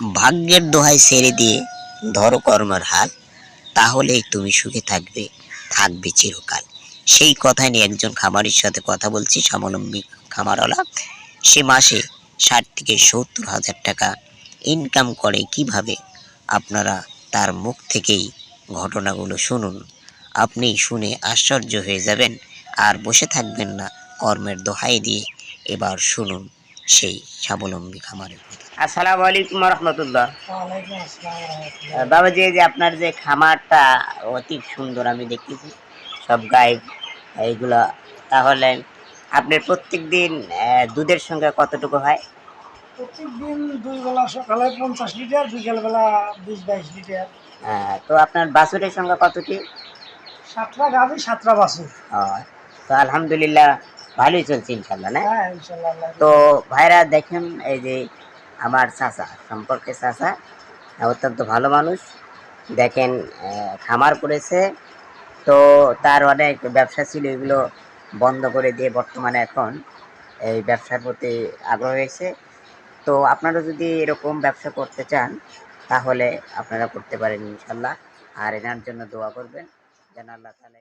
ভাগ্যের দোহাই ছেড়ে দিয়ে ধরো কর্মের হাল তাহলেই তুমি সুখে থাকবে থাকবে চিরকাল। সেই কথা নিয়ে একজন খামারির সাথে কথা বলছি, স্বাবলম্বী খামারওয়ালা। সে মাসে ষাট থেকে সত্তর হাজার টাকা ইনকাম করে। কীভাবে? আপনারা তার মুখ থেকেই ঘটনাগুলো শুনুন। আপনি শুনে আশ্চর্য হয়ে যাবেন, আর বসে থাকবেন না। কর্মের দোহাই দিয়ে এবার শুনুন। সেই স্বাবলম্বী খামারের কথা আসসালামু আলাইকুম রহমতুল্লাহ। আসসালাম রহমতুল্লাহ। যে আপনার যে খামারটা অতি সুন্দর আমি দেখতেছি সব গাই এইগুলা। তাহলে আপনার প্রত্যেক দিন দুধের সঙ্গে কতটুকু হয়? প্রত্যেক দিন দুই বেলা সকালে পঞ্চাশ লিটার বিকেল বেলা বিশ বাইশ লিটার। তো আপনার বাছুরের সঙ্গে কতটি? সাতটা গাভি সাতটা বাছুর। তো আলহামদুলিল্লাহ ভালোই চলছে ইনশাল্লাহ না? হ্যাঁ তো ভাইরা দেখেন এই যে আমার চাচা সম্পর্কে চাচা অত্যন্ত ভালো মানুষ। দেখেন খামার করেছে। তো তার অনেক ব্যবসা ছিল এগুলো বন্ধ করে দিয়ে বর্তমানে এখন এই ব্যবসার প্রতি আগ্রহ হয়েছে। তো আপনারা যদি এরকম ব্যবসা করতে চান তাহলে আপনারা করতে পারেন ইনশাল্লাহ। আর এনার জন্য দোয়া করবেন। যেন আল্লাহ তালা